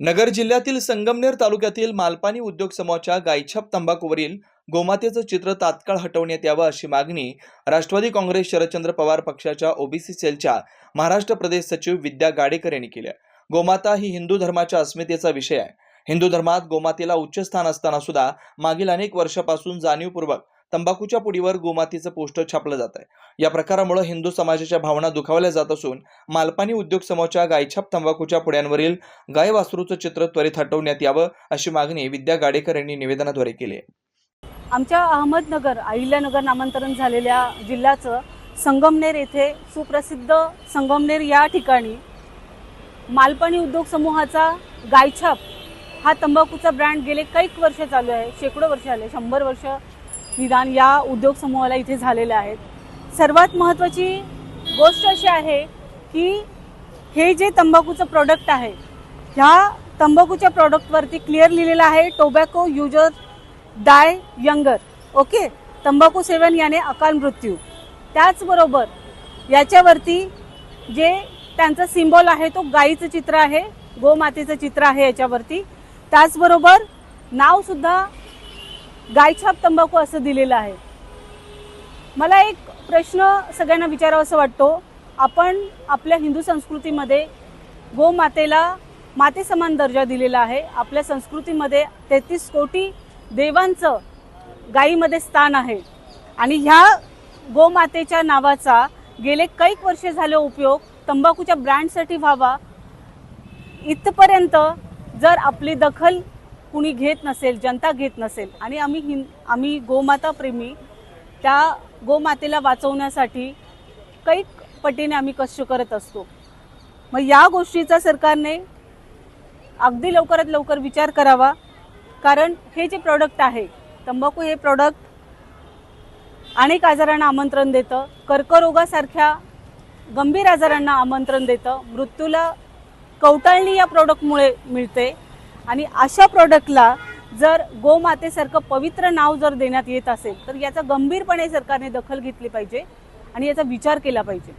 नगर जिल्ह्यातील संगमनेर तालुक्यातील मालपानी उद्योग समूहाच्या गायछाप तंबाखूवरील गोमातेचं चित्र तात्काळ हटवण्यात यावं अशी मागणी राष्ट्रवादी काँग्रेस शरदचंद्र पवार पक्षाच्या ओबीसी सेलच्या महाराष्ट्र प्रदेश सचिव विद्या गाडेकर यांनी केली गोमाता ही हिंदू धर्माच्या अस्मितेचा विषय आहे. हिंदू धर्मात गोमातेला उच्च स्थान असताना सुद्धा मागील अनेक वर्षापासून जाणीवपूर्वक तंबाखूच्या पुडीवर गोमातीचं पोस्टर छापलं जात आहे. या प्रकारामुळे हिंदू समाजाच्या भावना दुखावल्या जात असून मालपानी उद्योग समूहाच्या गायछाप तंबाखूच्या पुड्यांवरील गाय वासरूचं चित्र त्वरित हटवण्यात यावं अशी मागणी विद्या गाडेकर यांनी निवेदनाद्वारे केली आहे. आमच्या अहमदनगर अहिल्यानगर नामांतरण झालेल्या जिल्ह्याचं संगमनेर येथे सुप्रसिद्ध संगमनेर या ठिकाणी मालपाणी उद्योग समूहाचा गायछाप हा तंबाखूचा ब्रँड गेले कैक वर्ष चालू आहे शेकडो वर्ष आले शंभर वर्ष निदान या उद्योग समूहाला इथे झालेले आहेत. सर्वात महत्त्वाची गोष्ट अशी आहे की हे जे तंबाखूचं प्रॉडक्ट आहे ह्या तंबाखूच्या प्रॉडक्टवरती क्लिअर लिहिलेलं आहे tobacco user die younger okay तंबाखू सेवन याने अकाल मृत्यू. त्याचबरोबर याच्यावरती जे त्यांचा सिम्बॉल आहे तो गाईचं चित्र आहे गोमातेचं चित्र आहे याच्यावरती. त्याचबरोबर नावसुद्धा गायछाप तंबाखू असं दिलेलं आहे. मला एक प्रश्न सगळ्यांना विचारावासा वाटतो. आपण आपल्या हिंदू संस्कृतीमध्ये गोमातेला मातेसमान दर्जा दिलेला आहे. आपल्या संस्कृतीमध्ये तेहतीस कोटी देवांचं गायीमध्ये स्थान आहे. आणि ह्या गोमातेच्या नावाचा गेले कैक वर्ष झाले उपयोग तंबाखूच्या ब्रँडसाठी व्हावा. इथपर्यंत जर आपली दखल कुणी घेत नसेल जनता घेत नसेल आणि आम्ही हिं आम्ही गोमाता प्रेमी त्या गोमातेला वाचवण्यासाठी कैक पटीने आम्ही कष्ट करत असतो. मग या गोष्टीचा सरकारने अगदी लवकरात लवकर विचार करावा. कारण हे जे प्रॉडक्ट आहे तंबाखू हे प्रॉडक्ट अनेक आजारांना आमंत्रण देतं. कर्करोगासारख्या गंभीर आजारांना आमंत्रण देतं. मृत्यूला कवटाळणी या प्रॉडक्टमुळे मिळते. आणि अशा प्रॉडक्टला जर गोमातेसारखं पवित्र नाव जर देण्यात येत असेल तर याचा गंभीरपणे सरकारने दखल घेतली पाहिजे आणि याचा विचार केला पाहिजे.